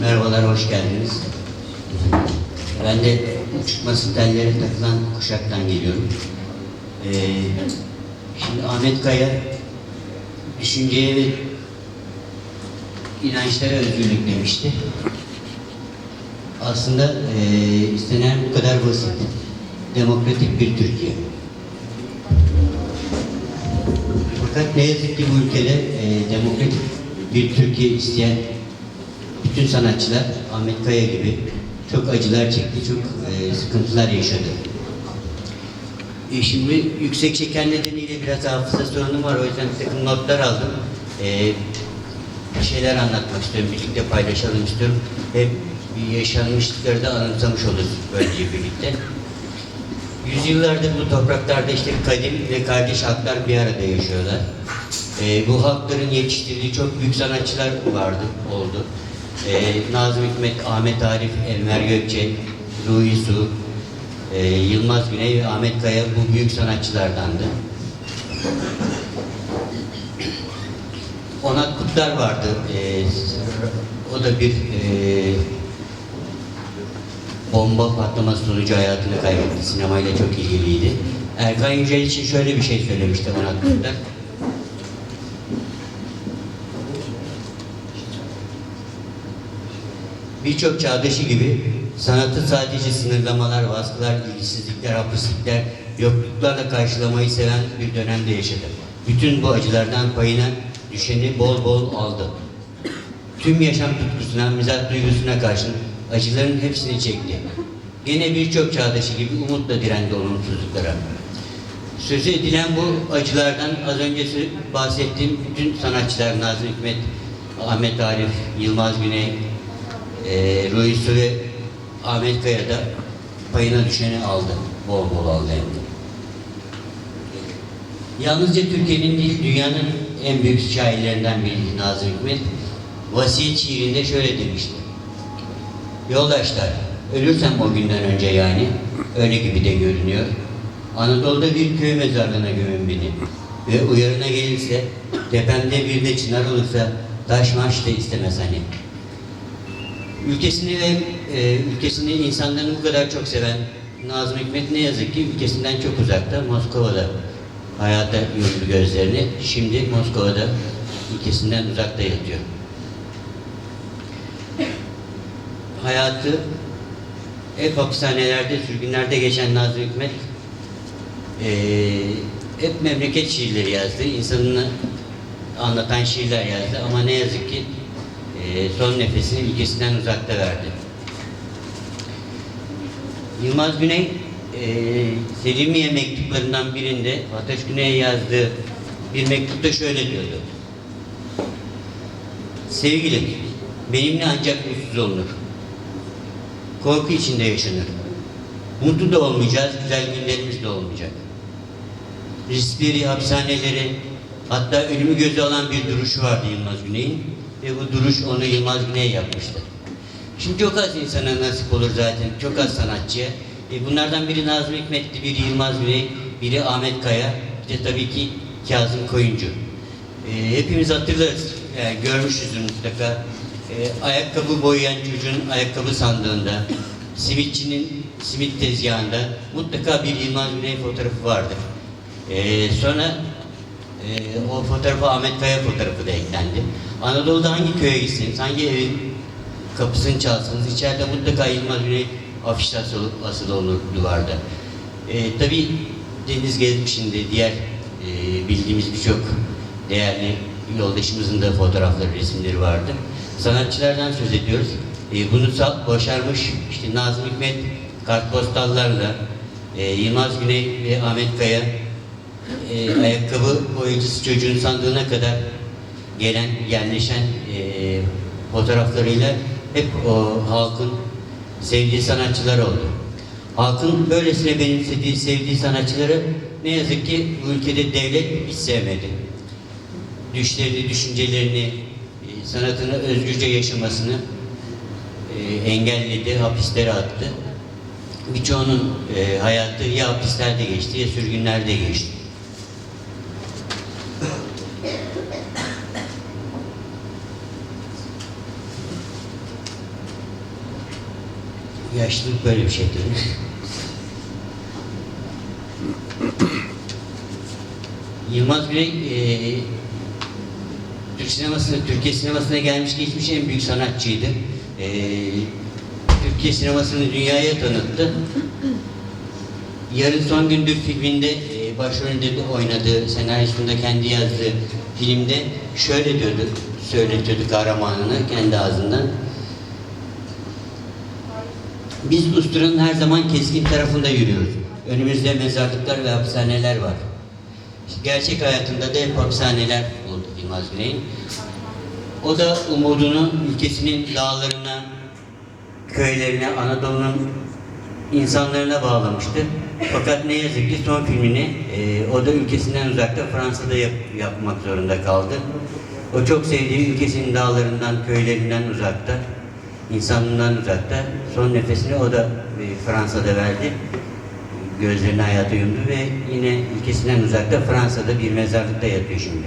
Merhabalar, hoş geldiniz. Ben de uçması tellere takılan kuşaktan geliyorum. Ee, şimdi Ahmet Kaya düşünceye ve inançlara özgürlük demişti. Aslında e, istenen bu kadar basit. Demokratik bir Türkiye. Fakat ne yazık ki bu ülkede e, demokratik bir Türkiye isteyen bütün sanatçılar Ahmet Kaya gibi çok acılar çekti, çok e, sıkıntılar yaşadı. E, şimdi yüksek şeker nedeniyle biraz hafıza sorunum var, o yüzden bir takım notlar aldım. E, bir şeyler anlatmak istiyorum, birlikte paylaşalım istiyorum. Hep yaşanmışlıkları da anımsamış oluruz böylece birlikte. Yüzyıllardır bu topraklarda işte kadim ve kardeş halklar bir arada yaşıyorlar. Ee, bu halkların yetiştirdiği çok büyük sanatçılar vardı, oldu. Ee, Nazım Hikmet, Ahmet Arif, Enver Gökçe, Ruhi Su, e, Yılmaz Güney ve Ahmet Kaya bu büyük sanatçılardandı. Onat Kutlar vardı. Ee, o da bir e, bomba patlaması sonucu hayatını kaybetti. Sinemayla çok ilgiliydi. Erkan Yücel için şöyle bir şey söylemişti Onat Kutlar. Birçok çağdaşı gibi sanatı sadece sınırlamalar, baskılar, ilgisizlikler, hapuslikler, yokluklarla karşılamayı seven bir dönemde yaşadı. Bütün bu acılardan payına düşeni bol bol aldı. Tüm yaşam tutkusuna, mizah duygusuna karşın acıların hepsini çekti. Yine birçok çağdaşı gibi umutla direndi olumsuzluklara. Sözü edilen bu acılardan az önce bahsettiğim bütün sanatçılar Nazım Hikmet, Ahmet Arif, Yılmaz Güney, e, Ruhi Su ve Ahmet Kaya da payına düşeni aldı. Bol bol aldı hem de. Yalnızca Türkiye'nin değil, dünyanın en büyük şairlerinden biri Nazım Hikmet. Vasiyet şiirinde şöyle demişti. Yoldaşlar, ölürsem o günden önce yani, öyle gibi de görünüyor. Anadolu'da bir köy mezarlığına gömün beni. Ve uyarına gelirse, tepemde bir de çınar olursa, taş maş da istemez hani. Ülkesini ve e, ülkesini insanlarını bu kadar çok seven Nazım Hikmet ne yazık ki ülkesinden çok uzakta, Moskova'da hayata yumdu gözlerini. Şimdi Moskova'da ülkesinden uzakta yatıyor. Hayatı hep hapishanelerde, sürgünlerde geçen Nazım Hikmet eee, hep memleket şiirleri yazdı. İnsanını anlatan şiirler yazdı ama ne yazık ki eee, son nefesini ülkesinden uzakta verdi. Yılmaz Güney eee Selimiye mektuplarından birinde Ateş Güney'e yazdığı bir mektupta şöyle diyordu. Sevgilim, benimle ancak mutsuz olunur. Korku içinde yaşanır. Mutlu da olmayacağız, güzel günlerimiz de olmayacak. Riskleri, hapishaneleri, hatta ölümü göze alan bir duruşu vardı Yılmaz Güney'in. Ve bu duruş onu Yılmaz Güney yapmıştı. Şimdi çok az insana nasip olur zaten, çok az sanatçıya. E bunlardan biri Nazım Hikmet'ti, biri Yılmaz Güney, biri Ahmet Kaya, bir de tabii ki Kazım Koyuncu. E, hepimiz hatırlarız, yani görmüşüzdür mutlaka. E, ayakkabı boyayan çocuğun ayakkabı sandığında, simitçinin simit tezgahında mutlaka bir Yılmaz Güney fotoğrafı vardır. E, sonra e, o fotoğrafa Ahmet Kaya fotoğrafı da eklendi. Anadolu'da hangi köye gitseniz, hangi evin kapısını çalsanız içeride mutlaka Yılmaz Güney afiş asılı, olur duvarda. E, tabii Deniz Gezmiş'in de diğer e, bildiğimiz birçok değerli yoldaşımızın da fotoğrafları, resimleri vardı. Sanatçılardan söz ediyoruz. E, bunu sa- başarmış işte Nazım Hikmet kartpostallarla e, Yılmaz Güney ve Ahmet Kaya e, ayakkabı boyacısı çocuğun sandığına kadar gelen, yerleşen e, fotoğraflarıyla hep o halkın sevdiği sanatçılar oldu. Halkın böylesine benimsediği, sevdiği sanatçıları ne yazık ki bu ülkede devlet hiç sevmedi. Düşlerini, düşüncelerini, e, sanatını özgürce yaşamasını e, engelledi, hapislere attı. Birçoğunun e, hayatı ya hapislerde geçti ya sürgünlerde geçti. Yaşlılık böyle bir şeydir. Yılmaz Güney e, Türk sinemasına, Türkiye sinemasına gelmiş geçmiş en büyük sanatçıydı. E, Türkiye sinemasını dünyaya tanıttı. Yarın Son Gündür filminde e, başrolünde de oynadığı, senaryosunda kendi yazdığı filmde şöyle diyordu, söyletiyordu kahramanını kendi ağzından. Biz usturanın her zaman keskin tarafında yürüyoruz. Önümüzde mezarlıklar ve hapishaneler var. Gerçek hayatında da hep hapishaneler oldu Yılmaz Güney'in. O da umudunu ülkesinin dağlarına, köylerine, Anadolu'nun insanlarına bağlamıştı. Fakat ne yazık ki son filmini e, o da ülkesinden uzakta Fransa'da yap- yapmak zorunda kaldı. O çok sevdiği ülkesinin dağlarından, köylerinden uzakta, insanından uzakta. Son nefesini o da e, Fransa'da verdi. Gözlerini hayata yumdu ve yine ülkesinden uzakta Fransa'da bir mezarlıkta yatıyor şimdi.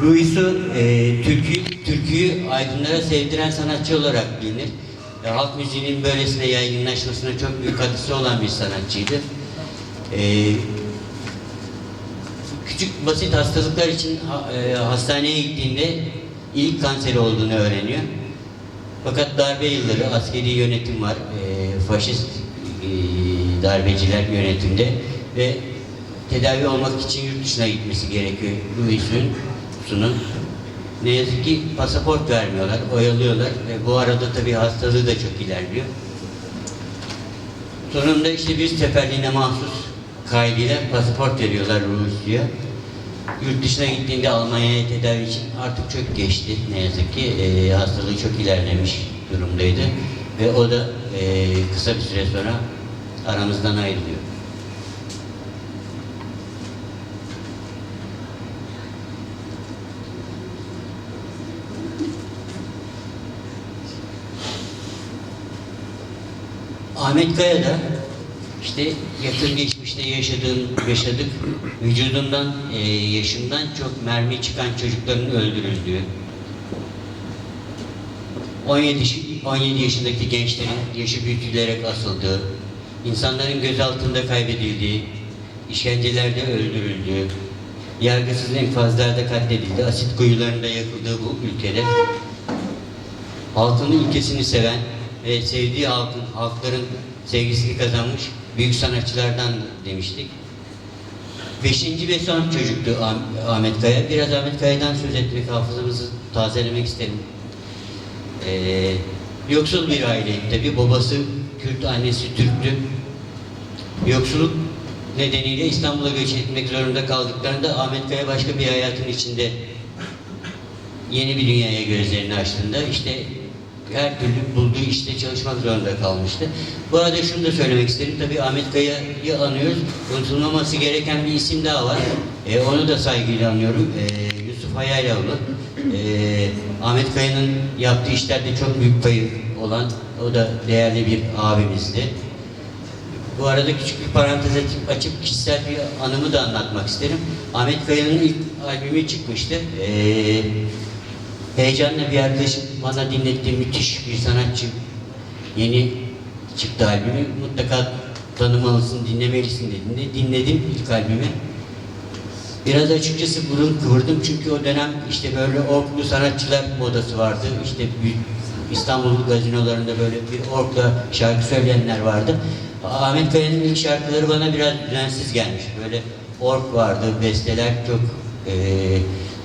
Ruisu e, türkü, türküyü aydınlara sevdiren sanatçı olarak bilinir. E, halk müziğinin böylesine yaygınlaşmasına çok büyük katkısı olan bir sanatçıydı. E, küçük basit hastalıklar için e, hastaneye gittiğinde ilk kanseri olduğunu öğreniyor. Fakat darbe yılları, askeri yönetim var, e, faşist e, darbeciler yönetimde ve tedavi olmak için yurt dışına gitmesi gerekiyor Louis'un Su'nun. Ne yazık ki pasaport vermiyorlar, oyalıyorlar ve bu arada tabii hastalığı da çok ilerliyor. Sonunda işte bir seferliğine mahsus kaydıyla pasaport veriyorlar Rusya'ya. Yurt dışına gittiğinde Almanya'ya tedavi için artık çok geçti. Ne yazık ki e, hastalığı çok ilerlemiş durumdaydı. Ve o da e, kısa bir süre sonra aramızdan ayrılıyor. Ahmet Kaya da işte yakın geçmişte yaşadığım, yaşadık. Vücudundan, e, yaşından çok mermi çıkan çocukların öldürüldüğü, 17, yaş- 17 yaşındaki gençlerin yaşı büyütülerek asıldığı, insanların gözaltında kaybedildiği, işkencelerde öldürüldüğü, yargısız infazlarda katledildi, asit kuyularında yakıldığı bu ülkede halkının ülkesini seven ve sevdiği halkın, halkların sevgisini kazanmış büyük sanatçılardan demiştik. Beşinci ve son çocuktu Ah- Ahmet Kaya. Biraz Ahmet Kaya'dan söz etmek, hafızamızı tazelemek isterim. Ee, yoksul bir aileydi tabi. Babası Kürt, annesi Türktü. Yoksulluk nedeniyle İstanbul'a göç etmek zorunda kaldıklarında Ahmet Kaya başka bir hayatın içinde yeni bir dünyaya gözlerini açtığında işte her türlü bulduğu işte çalışmak zorunda kalmıştı. Bu arada şunu da söylemek isterim. Tabii Ahmet Kaya'yı anıyoruz. Unutulmaması gereken bir isim daha var. Ee, onu da saygıyla anıyorum. Ee, Yusuf Hayaloğlu. Ee, Ahmet Kaya'nın yaptığı işlerde çok büyük payı olan, o da değerli bir abimizdi. Bu arada küçük bir parantez açıp, açıp kişisel bir anımı da anlatmak isterim. Ahmet Kaya'nın ilk albümü çıkmıştı. Ee, heyecanla bir arkadaşım bana dinlettiği müthiş bir sanatçı. Yeni çıktı albümü. Mutlaka tanımalısın, dinlemelisin dediğinde dinledim ilk albümü. Biraz açıkçası burun kıvırdım çünkü o dönem işte böyle orklu sanatçılar modası vardı. İşte İstanbul gazinolarında böyle bir orkla şarkı söyleyenler vardı. Ahmet Kaya'nın ilk şarkıları bana biraz düzensiz gelmiş. Böyle ork vardı, besteler çok eee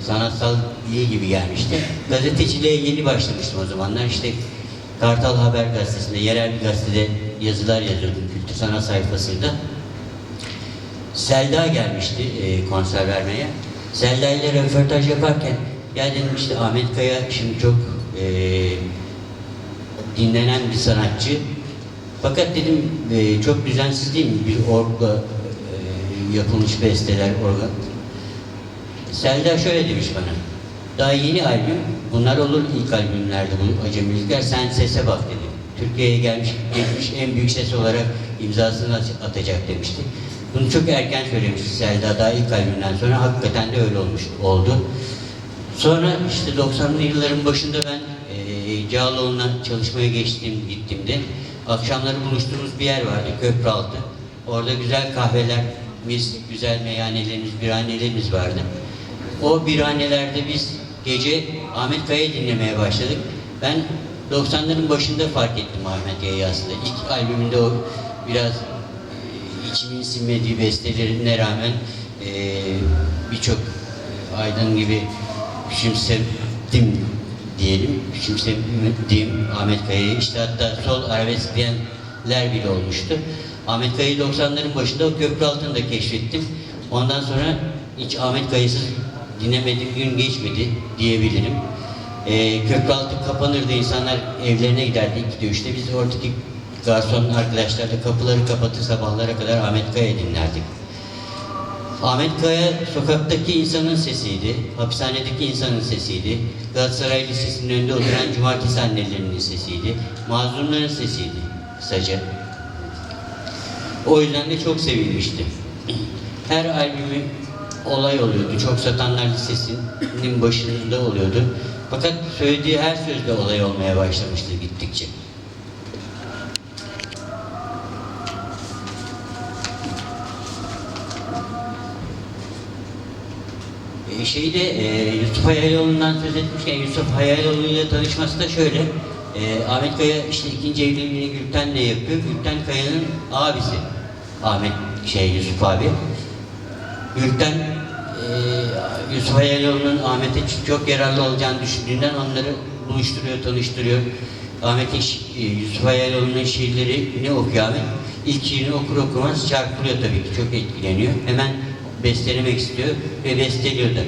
sanatsal iyi gibi gelmişti. Gazeteciliğe yeni başlamıştım o zamanlar. İşte Kartal Haber Gazetesi'nde, yerel bir gazetede yazılar yazıyordum kültür sanat sayfasında. Selda gelmişti e, konser vermeye. Selda ile röportaj yaparken ya dedim işte Ahmet Kaya şimdi çok e, dinlenen bir sanatçı. Fakat dedim e, çok düzensiz değil mi? Bir orgla e, yapılmış besteler, organ. Selda şöyle demiş bana. Daha yeni albüm, bunlar olur ilk albümlerde bu acemilikler. Sen sese bak dedi. Türkiye'ye gelmiş, geçmiş en büyük ses olarak imzasını at- atacak demişti. Bunu çok erken söylemişti Selda daha ilk albümden sonra. Hakikaten de öyle olmuş oldu. Sonra işte 90'lı yılların başında ben e, Cağaloğlu'na çalışmaya geçtiğim gittiğimde akşamları buluştuğumuz bir yer vardı Köprüaltı. Orada güzel kahvelerimiz, güzel meyhanelerimiz, birhanelerimiz vardı. O birhanelerde biz gece Ahmet Kaya dinlemeye başladık. Ben 90'ların başında fark ettim Ahmet Kaya'yı aslında. İlk albümünde o biraz e, içimin sinmediği bestelerine rağmen e, birçok e, Aydın gibi küçümsedim diyelim. Küçümsediğim Ahmet Kaya'yı işte hatta sol arabesk diyenler bile olmuştu. Ahmet Kaya'yı 90'ların başında o köprü altında keşfettim. Ondan sonra hiç Ahmet Kaya'sız dinlemediğim gün geçmedi diyebilirim. Ee, köprü kapanırdı, insanlar evlerine giderdi ikide üçte. Biz oradaki garson arkadaşlarla kapıları kapatır sabahlara kadar Ahmet Kaya dinlerdik. Ahmet Kaya sokaktaki insanın sesiydi, hapishanedeki insanın sesiydi, Galatasaray Lisesi'nin önünde oturan cumartesi annelerinin sesiydi, mazlumların sesiydi kısaca. O yüzden de çok sevilmişti. Her albümü olay oluyordu. Çok Satanlar Lisesi'nin başında oluyordu. Fakat söylediği her sözde olay olmaya başlamıştı gittikçe. E, şeyde e, Yusuf Hayaloğlu'ndan söz etmişken Yusuf Hayaloğlu ile tanışması da şöyle. E, Ahmet Kaya işte ikinci evliliğini Gülten'le yapıyor. Gülten Kaya'nın abisi. Ahmet şey Yusuf abi. Gülten e, Yusuf Hayaloğlu'nun Ahmet'e çok yararlı olacağını düşündüğünden onları buluşturuyor, tanıştırıyor. Ahmet'in e, Yusuf Hayaloğlu'nun şiirlerini okuyor Ahmet. İlk şiirini okur okumaz çarpılıyor tabii ki, çok etkileniyor. Hemen bestelemek istiyor ve besteliyor da.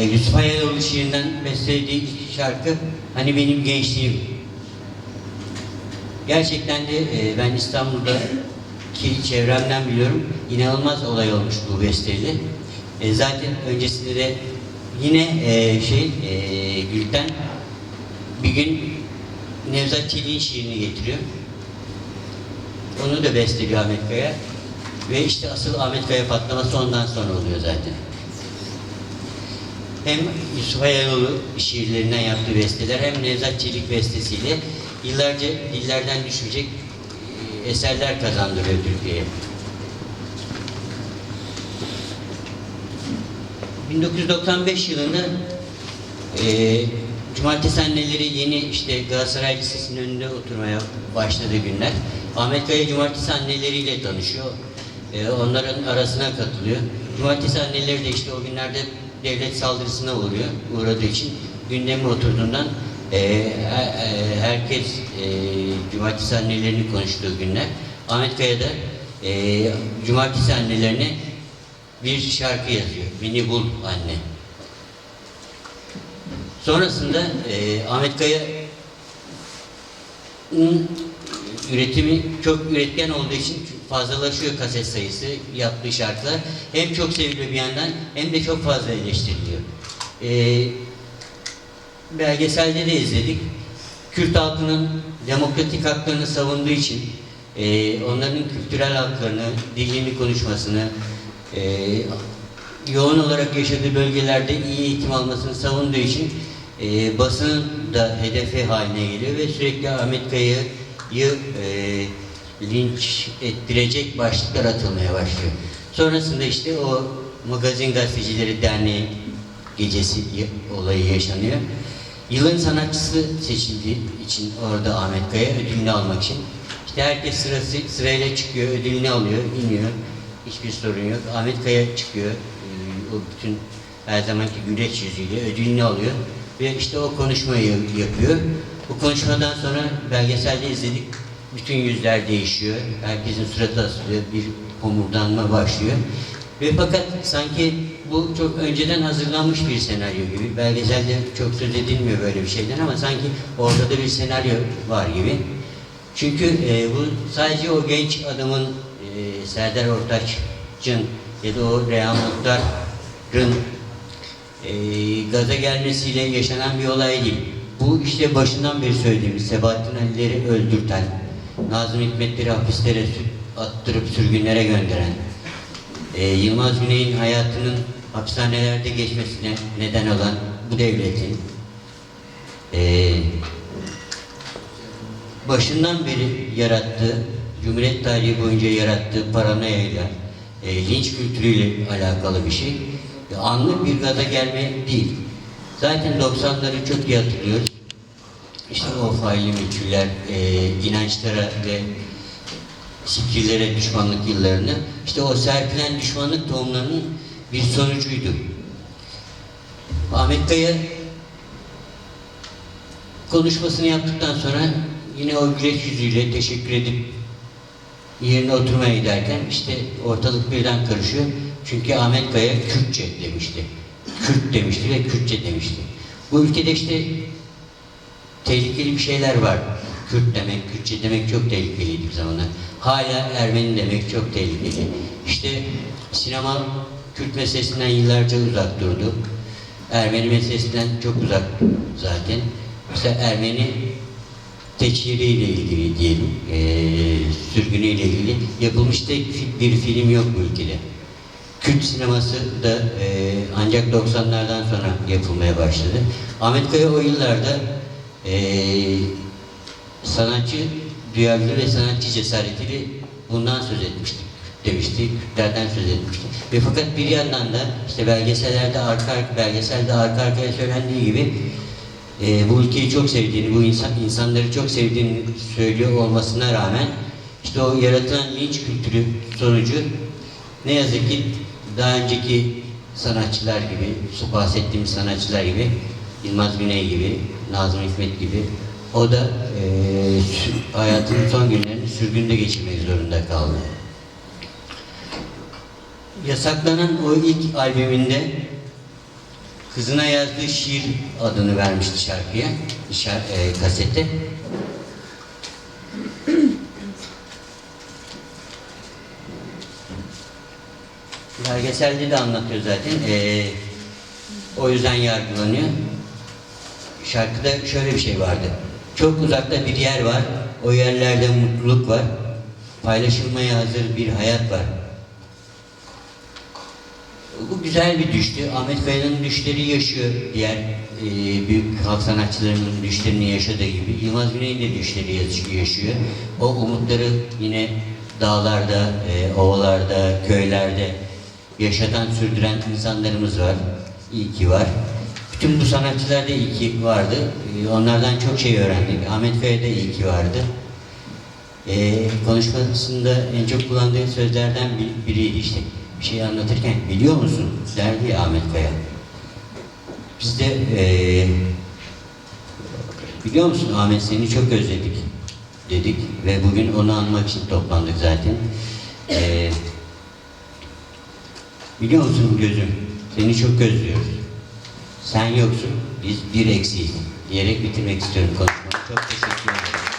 Ee, Yusuf Hayaloğlu şiirinden bestelediği şarkı Hani Benim Gençliğim. Gerçekten de e, ben İstanbul'daki çevremden biliyorum inanılmaz olay olmuş bu besteyle. E, zaten öncesinde de yine e, şey e, Gülten bir gün Nevzat Çelik'in şiirini getiriyor. Onu da besteliyor Ahmet Kaya. Ve işte asıl Ahmet Kaya patlaması ondan sonra oluyor zaten hem Yusuf Hayaloğlu şiirlerinden yaptığı besteler hem Nevzat Çelik bestesiyle yıllarca dillerden düşmeyecek e, eserler kazandırıyor Türkiye'ye. 1995 yılında e, Cumartesi anneleri yeni işte Galatasaray Lisesi'nin önünde oturmaya başladığı günler. Ahmet Kaya Cumartesi anneleriyle tanışıyor. E, onların arasına katılıyor. Cumartesi anneleri de işte o günlerde devlet saldırısına uğruyor, uğradığı için gündeme oturduğundan e, e, herkes e, Cumartesi annelerini konuştuğu günler. Ahmet Kaya da e, Cumartesi annelerine bir şarkı yazıyor. Beni bul anne. Sonrasında e, Ahmet Kaya'nın üretimi çok üretken olduğu için fazlalaşıyor kaset sayısı, yaptığı şarkılar. Hem çok seviliyor bir yandan hem de çok fazla eleştiriliyor. E, belgeselde de izledik. Kürt halkının demokratik haklarını savunduğu için e, onların kültürel haklarını, dilini konuşmasını, e, yoğun olarak yaşadığı bölgelerde iyi eğitim almasını savunduğu için e, basının da hedefi haline geliyor ve sürekli Ahmet Kaya'yı e, linç ettirecek başlıklar atılmaya başlıyor. Sonrasında işte o Magazin Gazetecileri Derneği gecesi olayı yaşanıyor. Yılın sanatçısı seçildiği için orada Ahmet Kaya ödülünü almak için. İşte herkes sırası, sırayla çıkıyor, ödülünü alıyor, iniyor. Hiçbir sorun yok. Ahmet Kaya çıkıyor. Ee, o bütün her zamanki güleç yüzüyle ödülünü alıyor. Ve işte o konuşmayı yapıyor. Bu konuşmadan sonra belgeselde izledik. Bütün yüzler değişiyor. Herkesin suratı asılıyor. Bir homurdanma başlıyor. Ve fakat sanki bu çok önceden hazırlanmış bir senaryo gibi. Belgeselde çok söz edilmiyor böyle bir şeyden ama sanki orada da bir senaryo var gibi. Çünkü e, bu sadece o genç adamın e, Serdar Ortaç'ın ya da o Reha Muhtar'ın e, gaza gelmesiyle yaşanan bir olay değil. Bu işte başından beri söylediğimiz Sebahattin Ali'leri öldürten, Nazım Hikmetleri hapislere attırıp sürgünlere gönderen, e, Yılmaz Güney'in hayatının hapishanelerde geçmesine neden olan bu devletin e, başından beri yarattığı, Cumhuriyet tarihi boyunca yarattığı paranoyayla, e, linç kültürüyle alakalı bir şey. E, anlık bir gaza gelme değil. Zaten 90'ları çok iyi hatırlıyoruz. İşte o faili meçhuller, e, inançlara ve fikirlere düşmanlık yıllarını, işte o serpilen düşmanlık tohumlarının bir sonucuydu. Ahmet Kaya konuşmasını yaptıktan sonra yine o güleç yüzüyle teşekkür edip yerine oturmaya giderken işte ortalık birden karışıyor. Çünkü Ahmet Kaya Kürtçe demişti. Kürt demişti ve Kürtçe demişti. Bu ülkede işte tehlikeli bir şeyler var. Kürt demek, Kürtçe demek çok tehlikeliydi bir zamanlar. Hala Ermeni demek çok tehlikeli. İşte sinema Kürt meselesinden yıllarca uzak durdu. Ermeni meselesinden çok uzak zaten. Mesela Ermeni teçhiriyle ilgili diyelim, eee sürgünüyle ilgili yapılmış tek bir film yok bu ülkede. Kürt sineması da eee, ancak 90'lardan sonra yapılmaya başladı. Ahmet Kaya o yıllarda eee, sanatçı duyarlılığı ve sanatçı cesaretiyle bundan söz etmiştik demişti, Kürtlerden söz etmişti. Ve fakat bir yandan da işte belgesellerde arka belgeselde arka arkaya söylendiği gibi e, bu ülkeyi çok sevdiğini, bu insan insanları çok sevdiğini söylüyor olmasına rağmen işte o yaratılan linç kültürü sonucu ne yazık ki daha önceki sanatçılar gibi, bahsettiğimiz sanatçılar gibi, Yılmaz Güney gibi, Nazım Hikmet gibi o da e, hayatının son günlerini sürgünde geçirmek zorunda kaldı. Yasaklanan o ilk albümünde kızına yazdığı şiir adını vermişti şarkıya, şar, e, kasete. Belgeselde de anlatıyor zaten. E, o yüzden yargılanıyor. Şarkıda şöyle bir şey vardı. Çok uzakta bir yer var. O yerlerde mutluluk var. Paylaşılmaya hazır bir hayat var. Bu güzel bir düştü. Ahmet Kaya'nın düşleri yaşıyor. Diğer e, büyük halk sanatçılarının düşlerini yaşadığı gibi. Yılmaz Güney'in de düşleri yaş- yaşıyor. O umutları yine dağlarda, e, ovalarda, köylerde yaşatan, sürdüren insanlarımız var. İyi ki var. Bütün bu sanatçılar da iyi ki vardı. E, onlardan çok şey öğrendik. Ahmet Kaya da iyi ki vardı. E, konuşmasında en çok kullandığı sözlerden bir- biriydi işte. Bir şey anlatırken biliyor musun derdi Ahmet Kaya. Biz de e, biliyor musun Ahmet seni çok özledik dedik ve bugün onu anmak için toplandık zaten. E, biliyor musun gözüm seni çok özlüyoruz. Sen yoksun biz bir eksiyiz diyerek bitirmek istiyorum konuşmamı. Çok teşekkür ederim.